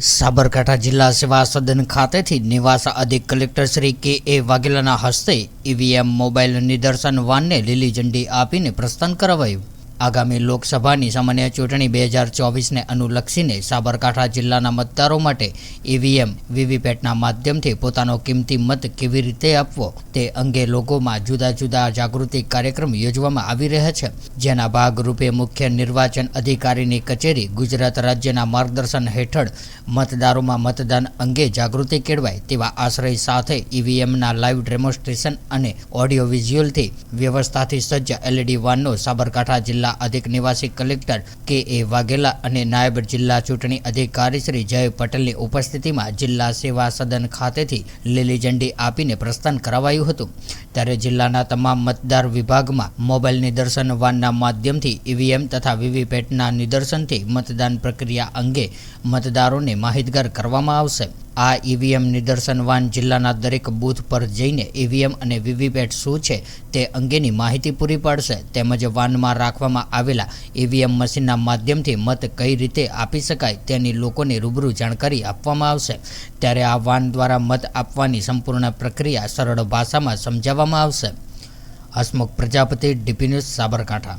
સાબરકાંઠા જિલ્લા સેવા સદન ખાતેથી નિવાસ અધિક કલેક્ટર શ્રી કે એ વાઘેલાના હસ્તે ઈવીએમ મોબાઈલ નિદર્શન વાનને લીલી ઝંડી આપીને પ્રસ્થાન કરાવાયું. આગામી લોકસભાની સામાન્ય ચૂંટણી બે હજાર ચોવીસને અનુલક્ષીને સાબરકાંઠા જિલ્લાના મતદારો માટે ઈવીએમ વીવીપેટના માધ્યમથી પોતાનો કિંમતી મત કેવી રીતે આપવો તે અંગે લોકોમાં જુદા જુદા જાગૃતિ કાર્યક્રમ યોજવામાં આવી રહ્યા છે. જેના ભાગરૂપે મુખ્ય નિર્વાચન અધિકારીની કચેરી ગુજરાત રાજ્યના માર્ગદર્શન હેઠળ મતદારોમાં મતદાન અંગે જાગૃતિ કેળવાય તેવા આશ્રય સાથે ઈવીએમના લાઈવ ડેમોન્સ્ટ્રેશન અને ઓડિયો વિઝ્યુઅલથી વ્યવસ્થાથી સજ્જ એલઈડી વાનનો સાબરકાંઠા જિલ્લા અધિક નિવાસી કલેક્ટર કે એ વાઘેલા અને નાયબ જિલ્લા ચૂંટણી અધિકારી શ્રી જય પટેલની ઉપસ્થિતિમાં જિલ્લા સેવા સદન ખાતેથી લીલી ઝંડી આપીને પ્રસ્થાન કરાવાયું હતું. ત્યારે જિલ્લાના તમામ મતદાર વિભાગમાં મોબાઈલ નિદર્શન વાનના માધ્યમથી ઈવીએમ તથા વીવીપેટના નિદર્શનથી મતદાન પ્રક્રિયા અંગે મતદારોને માહિતગાર કરવામાં આવશે. આ ઈવીએમ નિદર્શન વાન જિલ્લાના દરેક બૂથ પર જઈને ઈવીએમ અને વીવીપેટ શું છે તે અંગેની માહિતી પૂરી પાડશે તેમજ વાનમાં રાખવામાં આવેલા ઈવીએમ મશીનના માધ્યમથી મત કઈ રીતે આપી શકાય તેની લોકોને રૂબરૂ જાણકારી આપવામાં આવશે. ત્યારે આ વાન દ્વારા મત આપવાની સંપૂર્ણ પ્રક્રિયા સરળ ભાષામાં સમજાવવામાં આવશે. Hasmukh Prajapati, D P news Sabarkantha.